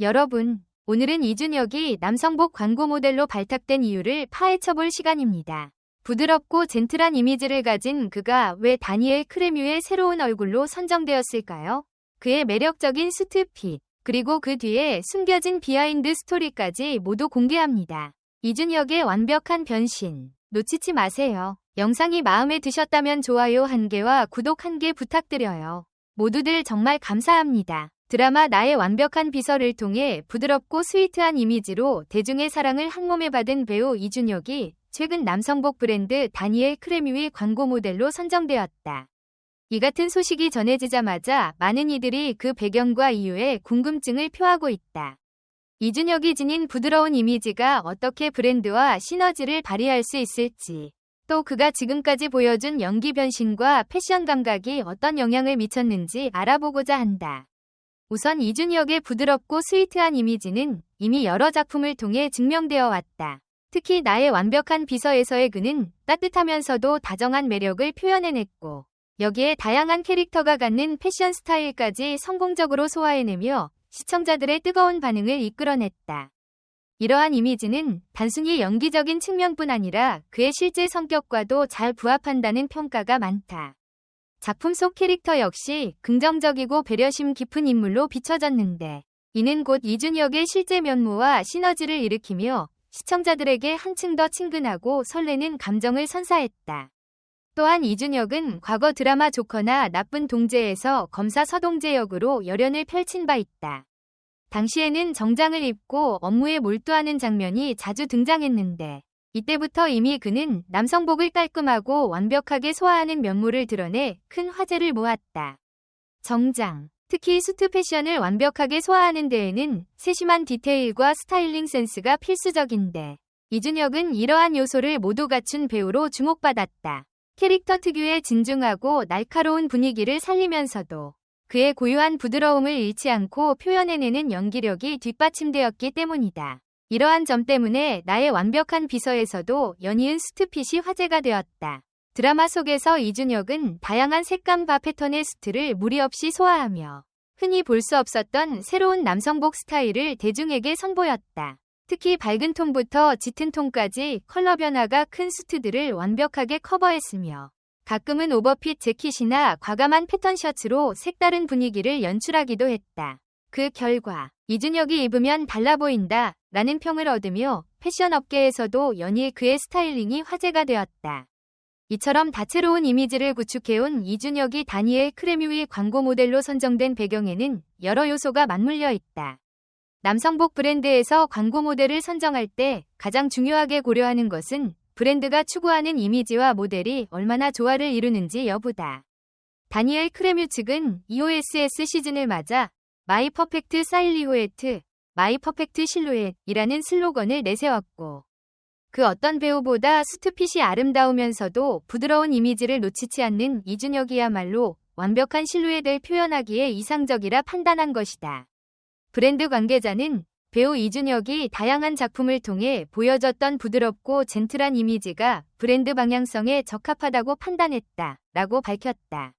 여러분, 오늘은 이준혁이 남성복 광고 모델로 발탁된 이유를 파헤쳐볼 시간입니다. 부드럽고 젠틀한 이미지를 가진 그가 왜 다니엘 크레뮤의 새로운 얼굴로 선정되었을까요? 그의 매력적인 수트핏, 그리고 그 뒤에 숨겨진 비하인드 스토리까지 모두 공개합니다. 이준혁의 완벽한 변신, 놓치지 마세요. 영상이 마음에 드셨다면 좋아요 한 개와 구독 한 개 부탁드려요. 모두들 정말 감사합니다. 드라마 나의 완벽한 비서를 통해 부드럽고 스위트한 이미지로 대중의 사랑을 한몸에 받은 배우 이준혁이 최근 남성복 브랜드 다니엘 크레뮤의 광고 모델로 선정되었다. 이 같은 소식이 전해지자마자 많은 이들이 그 배경과 이유에 궁금증을 표하고 있다. 이준혁이 지닌 부드러운 이미지가 어떻게 브랜드와 시너지를 발휘할 수 있을지, 또 그가 지금까지 보여준 연기 변신과 패션 감각이 어떤 영향을 미쳤는지 알아보고자 한다. 우선 이준혁의 부드럽고 스위트한 이미지는 이미 여러 작품을 통해 증명되어 왔다. 특히 나의 완벽한 비서에서의 그는 따뜻하면서도 다정한 매력을 표현해냈고 여기에 다양한 캐릭터가 갖는 패션 스타일까지 성공적으로 소화해내며 시청자들의 뜨거운 반응을 이끌어냈다. 이러한 이미지는 단순히 연기적인 측면뿐 아니라 그의 실제 성격과도 잘 부합한다는 평가가 많다. 작품 속 캐릭터 역시 긍정적이고 배려심 깊은 인물로 비춰졌는데 이는 곧 이준혁의 실제 면모와 시너지를 일으키며 시청자들에게 한층 더 친근하고 설레는 감정을 선사했다. 또한 이준혁은 과거 드라마 조커나 나쁜 동재에서 검사 서동재 역으로 열연을 펼친 바 있다. 당시에는 정장을 입고 업무에 몰두하는 장면이 자주 등장했는데 이때부터 이미 그는 남성복을 깔끔하고 완벽하게 소화하는 면모를 드러내 큰 화제를 모았다. 정장, 특히 수트 패션을 완벽하게 소화하는 데에는 세심한 디테일과 스타일링 센스가 필수적인데 이준혁은 이러한 요소를 모두 갖춘 배우로 주목받았다. 캐릭터 특유의 진중하고 날카로운 분위기를 살리면서도 그의 고유한 부드러움을 잃지 않고 표현해내는 연기력이 뒷받침되었기 때문이다. 이러한 점 때문에 나의 완벽한 비서에서도 연이은 수트핏이 화제가 되었다. 드라마 속에서 이준혁은 다양한 색감과 패턴의 수트를 무리 없이 소화하며 흔히 볼 수 없었던 새로운 남성복 스타일을 대중에게 선보였다. 특히 밝은 톤부터 짙은 톤까지 컬러 변화가 큰 수트들을 완벽하게 커버했으며 가끔은 오버핏 재킷이나 과감한 패턴 셔츠로 색다른 분위기를 연출하기도 했다. 그 결과 이준혁이 입으면 달라 보인다 라는 평을 얻으며 패션 업계에서도 연일 그의 스타일링이 화제가 되었다. 이처럼 다채로운 이미지를 구축해온 이준혁이 다니엘 크레뮤의 광고 모델로 선정된 배경에는 여러 요소가 맞물려 있다. 남성복 브랜드에서 광고 모델을 선정할 때 가장 중요하게 고려하는 것은 브랜드가 추구하는 이미지와 모델이 얼마나 조화를 이루는지 여부다. 다니엘 크레뮤 측은 EOSS 시즌을 맞아 마이 퍼펙트 사일리호에트, 마이 퍼펙트 실루엣이라는 슬로건을 내세웠고 그 어떤 배우보다 수트핏이 아름다우면서도 부드러운 이미지를 놓치지 않는 이준혁이야말로 완벽한 실루엣을 표현하기에 이상적이라 판단한 것이다. 브랜드 관계자는 배우 이준혁이 다양한 작품을 통해 보여줬던 부드럽고 젠틀한 이미지가 브랜드 방향성에 적합하다고 판단했다. 라고 밝혔다.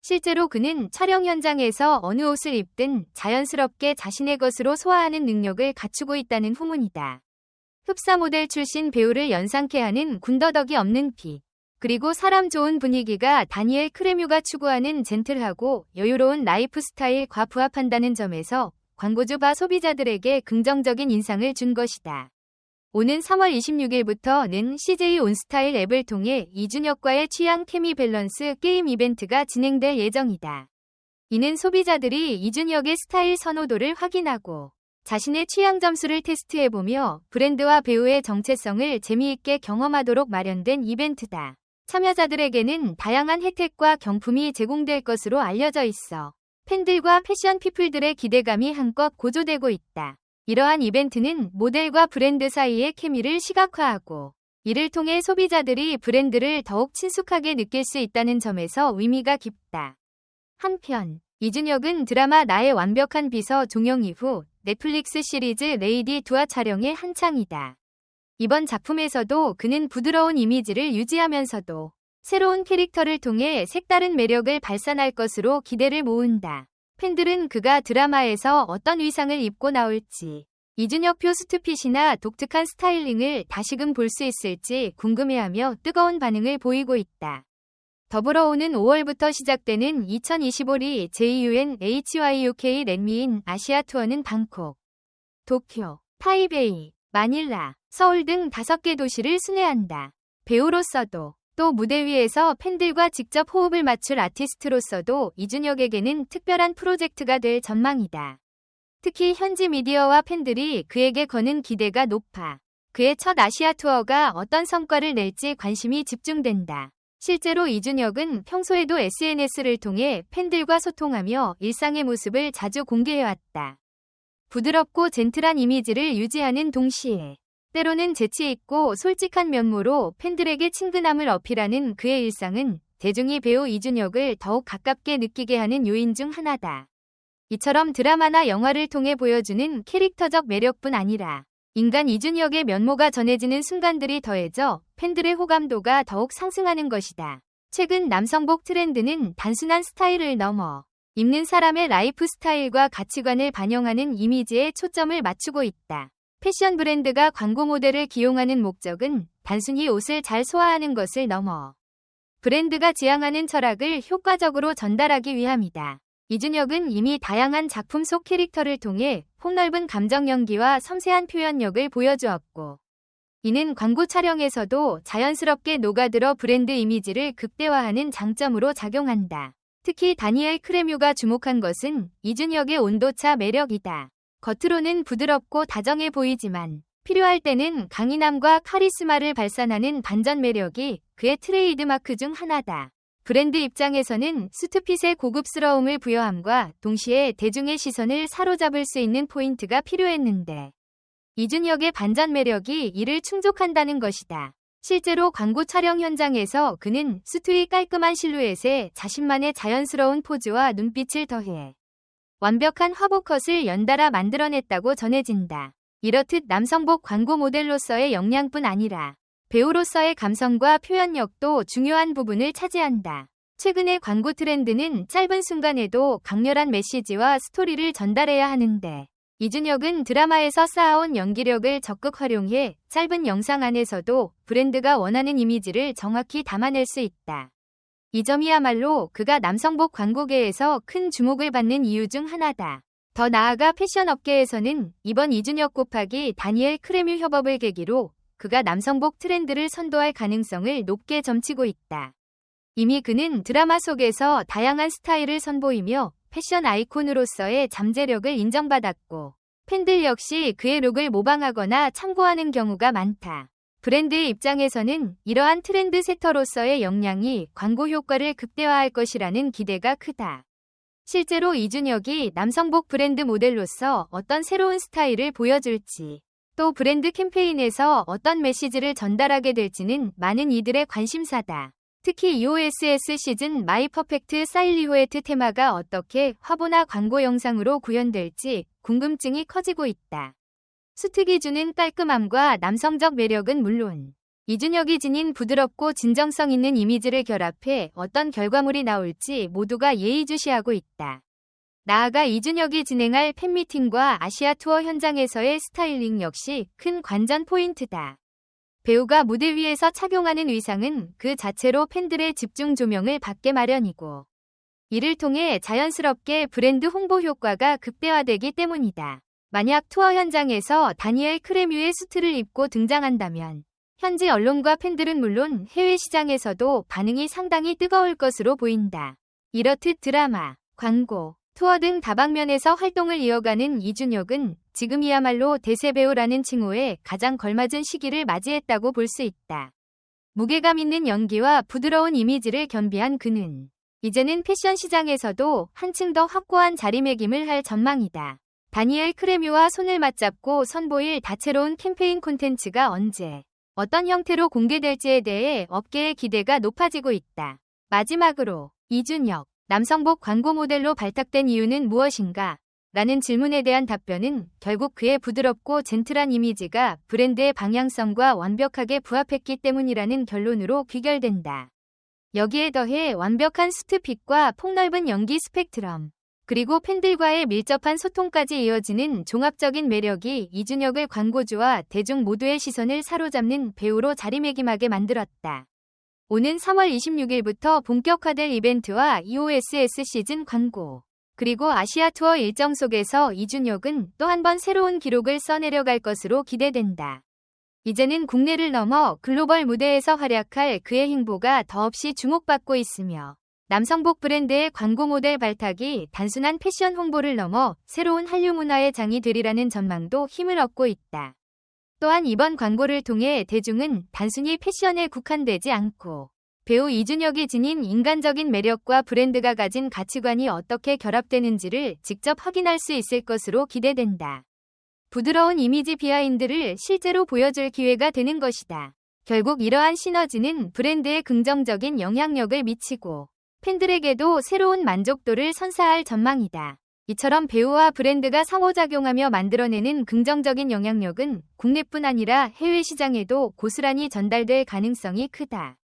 실제로 그는 촬영 현장에서 어느 옷을 입든 자연스럽게 자신의 것으로 소화하는 능력을 갖추고 있다는 후문이다. 흡사 모델 출신 배우를 연상케 하는 군더더기 없는 피. 그리고 사람 좋은 분위기가 다니엘 크레뮤가 추구하는 젠틀하고 여유로운 라이프 스타일과 부합한다는 점에서 광고주 바 소비자들에게 긍정적인 인상을 준 것이다. 오는 3월 26일부터는 CJ 온스타일 앱을 통해 이준혁과의 취향 케미 밸런스 게임 이벤트가 진행될 예정이다. 이는 소비자들이 이준혁의 스타일 선호도를 확인하고 자신의 취향 점수를 테스트해보며 브랜드와 배우의 정체성을 재미있게 경험하도록 마련된 이벤트다. 참여자들에게는 다양한 혜택과 경품이 제공될 것으로 알려져 있어 팬들과 패션 피플들의 기대감이 한껏 고조되고 있다. 이러한 이벤트는 모델과 브랜드 사이의 케미를 시각화하고 이를 통해 소비자들이 브랜드를 더욱 친숙하게 느낄 수 있다는 점에서 의미가 깊다. 한편 이준혁은 드라마 나의 완벽한 비서 종영 이후 넷플릭스 시리즈 레이디 두아 촬영에 한창이다. 이번 작품에서도 그는 부드러운 이미지를 유지하면서도 새로운 캐릭터를 통해 색다른 매력을 발산할 것으로 기대를 모은다. 팬들은 그가 드라마에서 어떤 의상을 입고 나올지, 이준혁표 수트핏이나 독특한 스타일링을 다시금 볼 수 있을지 궁금해하며 뜨거운 반응을 보이고 있다. 더불어 오는 5월부터 시작되는 2025리 JUN-HYUK 랜미인 아시아 투어는 방콕, 도쿄, 타이베이, 마닐라, 서울 등 5개 도시를 순회한다. 배우로서도 또 무대 위에서 팬들과 직접 호흡을 맞출 아티스트로서도 이준혁에게는 특별한 프로젝트가 될 전망이다. 특히 현지 미디어와 팬들이 그에게 거는 기대가 높아 그의 첫 아시아 투어가 어떤 성과를 낼지 관심이 집중된다. 실제로 이준혁은 평소에도 SNS를 통해 팬들과 소통하며 일상의 모습을 자주 공개해왔다. 부드럽고 젠틀한 이미지를 유지하는 동시에 때로는 재치있고 솔직한 면모로 팬들에게 친근함을 어필하는 그의 일상은 대중이 배우 이준혁을 더욱 가깝게 느끼게 하는 요인 중 하나다. 이처럼 드라마나 영화를 통해 보여주는 캐릭터적 매력뿐 아니라 인간 이준혁의 면모가 전해지는 순간들이 더해져 팬들의 호감도가 더욱 상승하는 것이다. 최근 남성복 트렌드는 단순한 스타일을 넘어 입는 사람의 라이프 스타일과 가치관을 반영하는 이미지에 초점을 맞추고 있다. 패션 브랜드가 광고 모델을 기용하는 목적은 단순히 옷을 잘 소화하는 것을 넘어 브랜드가 지향하는 철학을 효과적으로 전달하기 위함이다. 이준혁은 이미 다양한 작품 속 캐릭터를 통해 폭넓은 감정 연기와 섬세한 표현력을 보여주었고, 이는 광고 촬영에서도 자연스럽게 녹아들어 브랜드 이미지를 극대화하는 장점으로 작용한다. 특히 다니엘 크레뮤가 주목한 것은 이준혁의 온도차 매력이다. 겉으로는 부드럽고 다정해 보이지만 필요할 때는 강인함과 카리스마를 발산하는 반전 매력이 그의 트레이드마크 중 하나다. 브랜드 입장에서는 수트핏의 고급스러움을 부여함과 동시에 대중의 시선을 사로잡을 수 있는 포인트가 필요했는데 이준혁의 반전 매력이 이를 충족한다는 것이다. 실제로 광고 촬영 현장에서 그는 수트의 깔끔한 실루엣에 자신만의 자연스러운 포즈와 눈빛을 더해 완벽한 화보컷을 연달아 만들어냈다고 전해진다. 이렇듯 남성복 광고 모델로서의 역량뿐 아니라 배우로서의 감성과 표현력도 중요한 부분을 차지한다. 최근의 광고 트렌드는 짧은 순간에도 강렬한 메시지와 스토리를 전달해야 하는데 이준혁은 드라마에서 쌓아온 연기력을 적극 활용해 짧은 영상 안에서도 브랜드가 원하는 이미지를 정확히 담아낼 수 있다. 이 점이야말로 그가 남성복 광고계에서 큰 주목을 받는 이유 중 하나다. 더 나아가 패션 업계에서는 이번 이준혁 곱하기 다니엘 크레뮤 협업을 계기로 그가 남성복 트렌드를 선도할 가능성을 높게 점치고 있다. 이미 그는 드라마 속에서 다양한 스타일을 선보이며 패션 아이콘으로서의 잠재력을 인정받았고 팬들 역시 그의 룩을 모방하거나 참고하는 경우가 많다. 브랜드의 입장에서는 이러한 트렌드 세터로서의 역량이 광고 효과를 극대화할 것이라는 기대가 크다. 실제로 이준혁이 남성복 브랜드 모델로서 어떤 새로운 스타일을 보여줄지, 또 브랜드 캠페인에서 어떤 메시지를 전달하게 될지는 많은 이들의 관심사다. 특히 EOSS 시즌 마이 퍼펙트 사일리호에트 테마가 어떻게 화보나 광고 영상으로 구현될지 궁금증이 커지고 있다. 수특이 주는 깔끔함과 남성적 매력은 물론 이준혁이 지닌 부드럽고 진정성 있는 이미지를 결합해 어떤 결과물이 나올지 모두가 예의주시하고 있다. 나아가 이준혁이 진행할 팬미팅과 아시아 투어 현장에서의 스타일링 역시 큰 관전 포인트다. 배우가 무대 위에서 착용하는 의상은 그 자체로 팬들의 집중 조명을 받게 마련이고 이를 통해 자연스럽게 브랜드 홍보 효과가 극대화되기 때문이다. 만약 투어 현장에서 다니엘 크레뮤의 수트를 입고 등장한다면 현지 언론과 팬들은 물론 해외 시장에서도 반응이 상당히 뜨거울 것으로 보인다. 이렇듯 드라마, 광고, 투어 등 다방면에서 활동을 이어가는 이준혁은 지금이야말로 대세 배우라는 칭호에 가장 걸맞은 시기를 맞이했다고 볼 수 있다. 무게감 있는 연기와 부드러운 이미지를 겸비한 그는 이제는 패션 시장에서도 한층 더 확고한 자리매김을 할 전망이다. 다니엘 크레뮤와 손을 맞잡고 선보일 다채로운 캠페인 콘텐츠가 언제, 어떤 형태로 공개될지에 대해 업계의 기대가 높아지고 있다. 마지막으로 이준혁, 남성복 광고 모델로 발탁된 이유는 무엇인가? 라는 질문에 대한 답변은 결국 그의 부드럽고 젠틀한 이미지가 브랜드의 방향성과 완벽하게 부합했기 때문이라는 결론으로 귀결된다. 여기에 더해 완벽한 수트핏과 폭넓은 연기 스펙트럼, 그리고 팬들과의 밀접한 소통까지 이어지는 종합적인 매력이 이준혁을 광고주와 대중 모두의 시선을 사로잡는 배우로 자리매김하게 만들었다. 오는 3월 26일부터 본격화될 이벤트와 EOSS 시즌 광고, 그리고 아시아 투어 일정 속에서 이준혁은 또 한 번 새로운 기록을 써내려갈 것으로 기대된다. 이제는 국내를 넘어 글로벌 무대에서 활약할 그의 행보가 더없이 주목받고 있으며 남성복 브랜드의 광고 모델 발탁이 단순한 패션 홍보를 넘어 새로운 한류 문화의 장이 되리라는 전망도 힘을 얻고 있다. 또한 이번 광고를 통해 대중은 단순히 패션에 국한되지 않고 배우 이준혁이 지닌 인간적인 매력과 브랜드가 가진 가치관이 어떻게 결합되는지를 직접 확인할 수 있을 것으로 기대된다. 부드러운 이미지 비하인드를 실제로 보여줄 기회가 되는 것이다. 결국 이러한 시너지는 브랜드에 긍정적인 영향력을 미치고 팬들에게도 새로운 만족도를 선사할 전망이다. 이처럼 배우와 브랜드가 상호작용하며 만들어내는 긍정적인 영향력은 국내뿐 아니라 해외 시장에도 고스란히 전달될 가능성이 크다.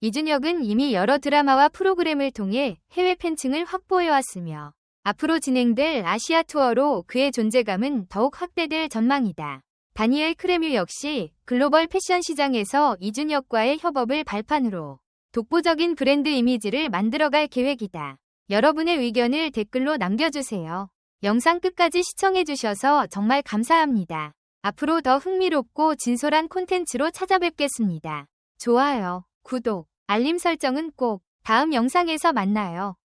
이준혁은 이미 여러 드라마와 프로그램을 통해 해외 팬층을 확보해왔으며 앞으로 진행될 아시아 투어로 그의 존재감은 더욱 확대될 전망이다. 다니엘 크레뮤 역시 글로벌 패션 시장에서 이준혁과의 협업을 발판으로 독보적인 브랜드 이미지를 만들어갈 계획이다. 여러분의 의견을 댓글로 남겨주세요. 영상 끝까지 시청해주셔서 정말 감사합니다. 앞으로 더 흥미롭고 진솔한 콘텐츠로 찾아뵙겠습니다. 좋아요, 구독, 알림 설정은 꼭 다음 영상에서 만나요.